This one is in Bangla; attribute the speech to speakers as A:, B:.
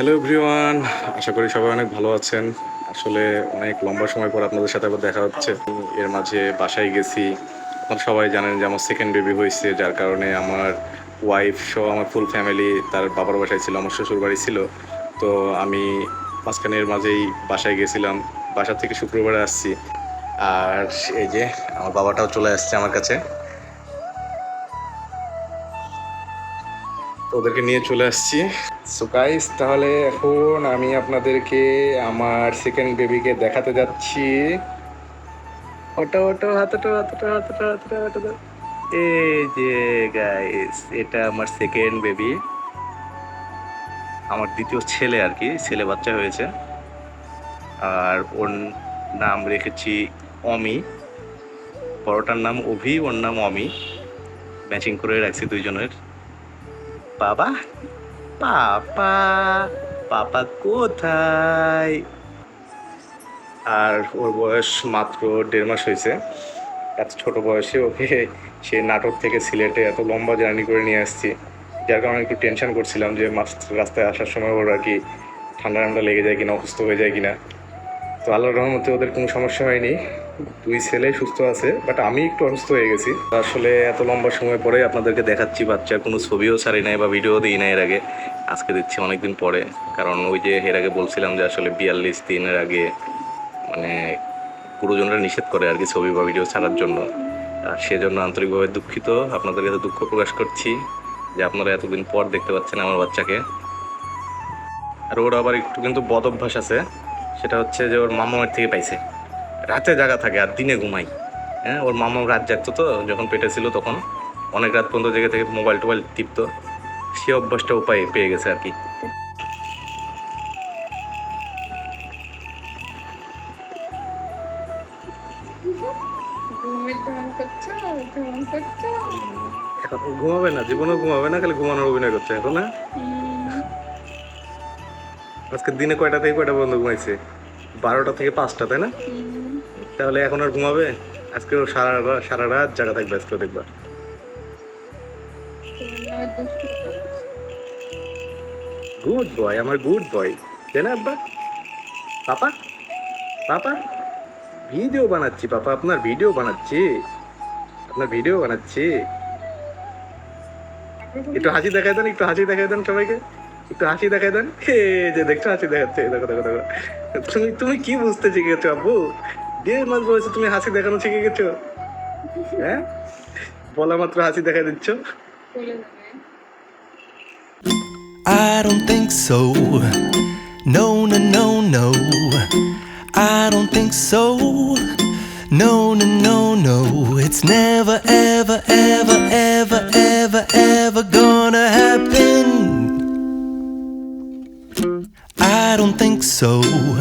A: হ্যালো এভরিওয়ান আশা করি সবাই অনেক ভালো আছেন। আসলে অনেক লম্বা সময় পর আপনাদের সাথে আবার দেখা হচ্ছে। এর মাঝে বাসায় গেছি। আপনারা সবাই জানেন যে আমার সেকেন্ড বেবি হয়েছে, যার কারণে আমার ওয়াইফ সহ আমার ফুল ফ্যামিলি তার বাবার বাসায় ছিল, আমার শ্বশুর বাড়ি ছিল। তো আমি মাঝখানের মাঝেই বাসায় গেছিলাম। বাসা থেকে শুক্রবারে আসছি। আর এই যে, আমার বাবাটাও চলে আসছে আমার কাছে। ওদেরকে নিয়ে চলে আসছি। সো গাইস তাহলে এখন আমি আপনাদেরকে আমার সেকেন্ড বেবিকে দেখাতে যাচ্ছি। ওটো ওটো, হাতটো হাতটো হাতটো হাতটো হাতটো এই যে গাইস এটা আমার সেকেন্ড বেবি আমার দ্বিতীয় ছেলে আর কি, ছেলে বাচ্চা হয়েছে। আর ওর নাম রেখেছি অমি। বড়টার নাম অভি, ওর নাম অমি। ম্যাচিং করে রাখছি দুইজনের। বাবা? পাপা পাপা কোথায়? আর ওর বয়স মাত্র দেড় মাস হয়েছে। এত ছোট বয়সে ওকে সে নাটক থেকে সিলেটে এত লম্বা জার্নি করে নিয়ে আসছি। যার কারণে একটু টেনশন করছিলাম যে মাস রাস্তায় আসার সময় ওর আর কি ঠান্ডা ঠান্ডা লেগে যায় কিনা, অসুস্থ হয়ে যায় কিনা। তো আল্লাহর রহমতে ওদের কোনো সমস্যা হয়নি। দুই ছেলে সুস্থ আছে বাট আমি একটু অসুস্থ হয়ে গেছি। আসলে এত লম্বা সময় পরে আপনাদেরকে দেখাচ্ছি বাচ্চার কোনো ছবিও ছাড়ি নাই বা ভিডিও দিই না এর আগে। আজকে দিচ্ছি অনেকদিন পরে, কারণ ওই যে এর আগে বলছিলাম যে আসলে বিয়াল্লিশ দিনের আগে মানে গুরুজনরা নিষেধ করে আর কি ছবি বা ভিডিও ছাড়ার জন্য। আর সেজন্য আন্তরিকভাবে দুঃখিত, আপনাদের কাছে দুঃখ প্রকাশ করছি যে আপনারা এতদিন পর দেখতে পাচ্ছেন আমার বাচ্চাকে। আর ওর আবার একটু কিন্তু বদ অভ্যাস আছে। সেটা হচ্ছে যে ওর মামামের থেকে পাইছে। রাতে জায়গা থাকে আর দিনে ঘুমাই হ্যাঁ ওর মামাম রাত জাগতো তো যখন পেটে ছিল তখন। অনেক রাত পর্যন্ত জেগে থেকে মোবাইল টোবাইল টিপতো। সে অভ্যাসটা উপায় পেয়ে গেছে আর কি। ঘুমাবে না জীবনেও ঘুমাবে না খালি ঘুমানোর অভিনয় করছে এখন না
B: হুম,
A: আজকে দিনে কয়টা থেকে কয়টা বন্ধ ঘুমাইছে? বারোটা থেকে পাঁচটা, তাই না? তাহলে এখন আর ঘুমাবে? আজকে সারা সারা রাত জায়গা থাকবে, আজকে দেখবা। গুড বয় আমার গুড বয় তাই না, আব্বা? পাপা? পাপা? ভিডিও বানাচ্ছি, পাপা, আপনার ভিডিও বানাচ্ছি। আপনার ভিডিও বানাচ্ছি। একটু হাসি দেখাই দেন, একটু হাসি দেখাই দেন সবাইকে। একটু হাসি দেখাই দেন যে দেখছ হাসি দেখাচ্ছে দেখো দেখো দেখো তুমি তুমি কি বুঝতে শিখে গেছো আব্বু দেড় মাস বয়সে তুমি হাসি দেখানো শিখে গেছো হ্যাঁ বলা মাত্র হাসি দেখা দিচ্ছ
C: I don't think so. No, no, no, no. I don't think so. No, no, no, no. It's never, ever, ever, ever, ever, don't think so.